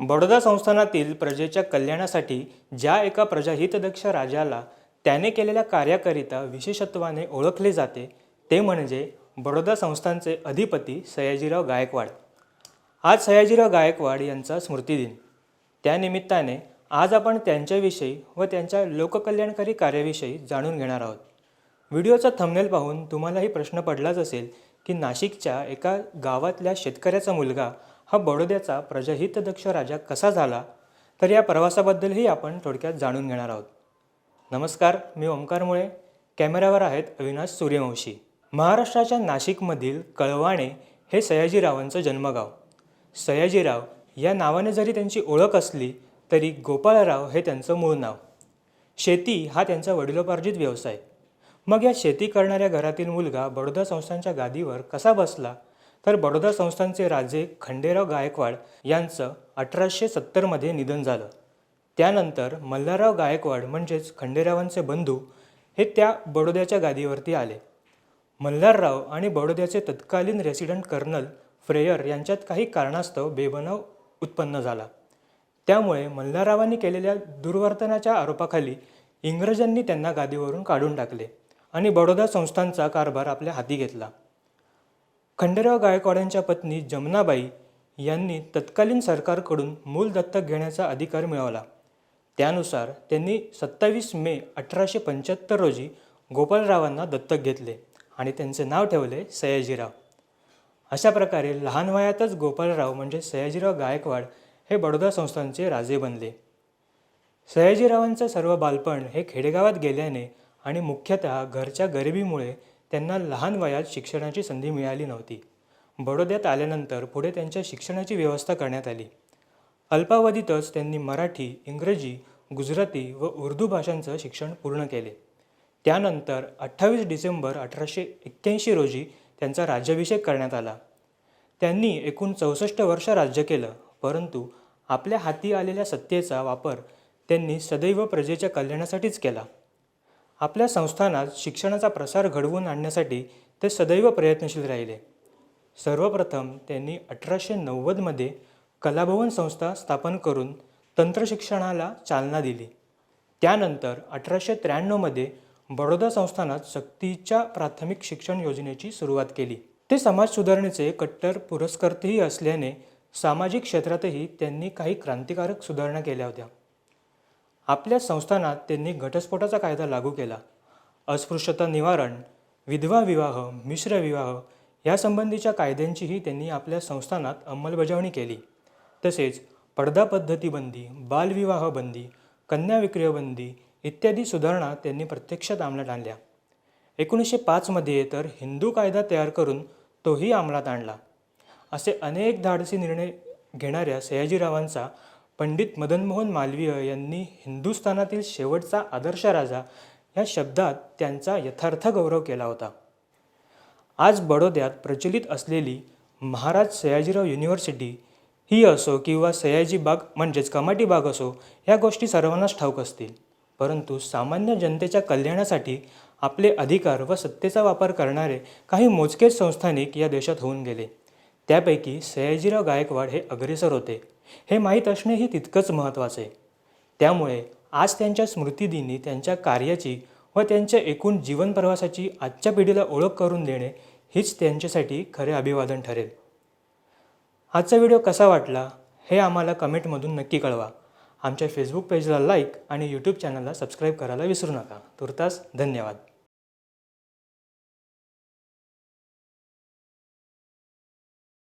बडोदा संस्थानातील प्रजेच्या कल्याणासाठी ज्या एका प्रजाहितदक्ष राजाला त्याने केलेल्या कार्याकरिता विशेषत्वाने ओळखले जाते ते म्हणजे बडोदा संस्थानचे अधिपती सयाजीराव गायकवाड. आज सयाजीराव गायकवाड यांचा स्मृतिदिन. त्यानिमित्ताने आज आपण त्यांच्याविषयी व त्यांच्या लोककल्याणकारी कार्याविषयी जाणून घेणार आहोत. व्हिडिओचा थंबनेल पाहून तुम्हालाही प्रश्न पडलाच असेल की नाशिकच्या एका गावातल्या शेतकऱ्याचा मुलगा हा बडोद्याचा प्रजाहितदक्ष राजा कसा झाला तर या प्रवासाबद्दलही आपण थोडक्यात जाणून घेणार आहोत. नमस्कार मी ओंकार मुळे. कॅमेऱ्यावर आहेत अविनाश सूर्यवंशी. महाराष्ट्राच्या नाशिकमधील कळवाणे हे सयाजीरावांचं जन्मगाव. सयाजीराव या नावाने जरी त्यांची ओळख असली तरी गोपाळराव हे त्यांचं मूळ नाव. शेती हा त्यांचा वडिलोपार्जित व्यवसाय. मग या शेती करणाऱ्या घरातील मुलगा बडोदा संस्थांच्या गादीवर कसा बसला तर बडोदा संस्थानचे राजे खंडेराव गायकवाड यांचं अठराशे सत्तरमध्ये निधन झालं. त्यानंतर मल्हारराव गायकवाड म्हणजेच खंडेरावांचे बंधू हे त्या बडोद्याच्या गादीवरती आले. मल्हारराव आणि बडोद्याचे तत्कालीन रेसिडेंट कर्नल फ्रेयर यांच्यात काही कारणास्तव बेबनाव उत्पन्न झाला. त्यामुळे मल्हाररावांनी केलेल्या दुर्वर्तनाच्या आरोपाखाली इंग्रजांनी त्यांना गादीवरून काढून टाकले आणि बडोदा संस्थांचा कारभार आपल्या हाती घेतला. खंडेराव गायकवाडांच्या पत्नी जमनाबाई यांनी तत्कालीन सरकारकडून मूल दत्तक घेण्याचा अधिकार मिळवला. त्यानुसार त्यांनी सत्तावीस मे अठराशे पंच्याहत्तर रोजी गोपालरावांना दत्तक घेतले आणि त्यांचे नाव ठेवले सयाजीराव. अशा प्रकारे लहान वयातच गोपालराव म्हणजे सयाजीराव गायकवाड हे बडोदा संस्थांचे राजे बनले. सयाजीरावांचं सर्व बालपण हे खेडेगावात गेल्याने आणि मुख्यतः घरच्या गरिबीमुळे त्यांना लहान वयात शिक्षणाची संधी मिळाली नव्हती. बडोद्यात आल्यानंतर पुढे त्यांच्या शिक्षणाची व्यवस्था करण्यात आली. अल्पावधीतच त्यांनी मराठी इंग्रजी गुजराती व उर्दू भाषांचं शिक्षण पूर्ण केले. त्यानंतर अठ्ठावीस डिसेंबर अठराशे एक्क्याऐंशी रोजी त्यांचा राज्याभिषेक करण्यात आला. त्यांनी एकूण चौसष्ट वर्ष राज्य केलं परंतु आपल्या हाती आलेल्या सत्तेचा वापर त्यांनी सदैव प्रजेच्या कल्याणासाठीच केला. आपल्या संस्थानात शिक्षणाचा प्रसार घडवून आणण्यासाठी ते सदैव प्रयत्नशील राहिले. सर्वप्रथम त्यांनी अठराशे नव्वदमध्ये कलाभवन संस्था स्थापन करून तंत्रशिक्षणाला चालना दिली. त्यानंतर अठराशे त्र्याण्णवमध्ये बडोदा संस्थानात सक्तीच्या प्राथमिक शिक्षण योजनेची सुरुवात केली. ते समाज सुधारणेचे कट्टर पुरस्कर्तेही असल्याने सामाजिक क्षेत्रातही त्यांनी काही क्रांतिकारक सुधारणा केल्या होत्या. आपल्या संस्थानात त्यांनी घटस्फोटाचा कायदा लागू केला. अस्पृश्यता निवारण विधवा विवाह मिश्र विवाह यासंबंधीच्या कायद्यांचीही त्यांनी आपल्या संस्थानात अंमलबजावणी केली. तसेच पडदा पद्धतीबंदी बालविवाह बंदी कन्या विक्रयबंदी इत्यादी सुधारणा त्यांनी प्रत्यक्षात अंमलात आणल्या. एकोणीसशे पाचमध्ये तर हिंदू कायदा तयार करून तोही अंमलात आणला. असे अनेक धाडसी निर्णय घेणाऱ्या सयाजीरावांचा पंडित मदनमोहन मालवीय यांनी हिंदुस्थानातील शेवटचा आदर्श राजा या शब्दात त्यांचा यथार्थ गौरव केला होता. आज बडोद्यात प्रचलित असलेली महाराज सयाजीराव युनिव्हर्सिटी ही असो किंवा सयाजी बाग म्हणजेच कमाटी बाग असो या गोष्टी सर्वांनाच ठाऊक असतील. परंतु सामान्य जनतेच्या कल्याणासाठी आपले अधिकार व सत्तेचा वापर करणारे काही मोजकेच संस्थानिक या देशात होऊन गेले. त्यापैकी सयाजीराव गायकवाड हे अग्रेसर होते. हे माहीत असणेही तितकंच महत्त्वाचं. आहे त्यामुळे आज त्यांच्या स्मृतिदिनी त्यांच्या कार्याची व त्यांच्या एकूण जीवन प्रवासाची आजच्या पिढीला ओळख करून देणे हीच त्यांच्यासाठी खरे अभिवादन ठरेल. आजचा व्हिडिओ कसा वाटला हे आम्हाला कमेंटमधून नक्की कळवा. आमच्या फेसबुक पेजला लाईक आणि यूट्यूब चॅनलला सबस्क्राईब करायला विसरू नका. तुर्तास धन्यवाद.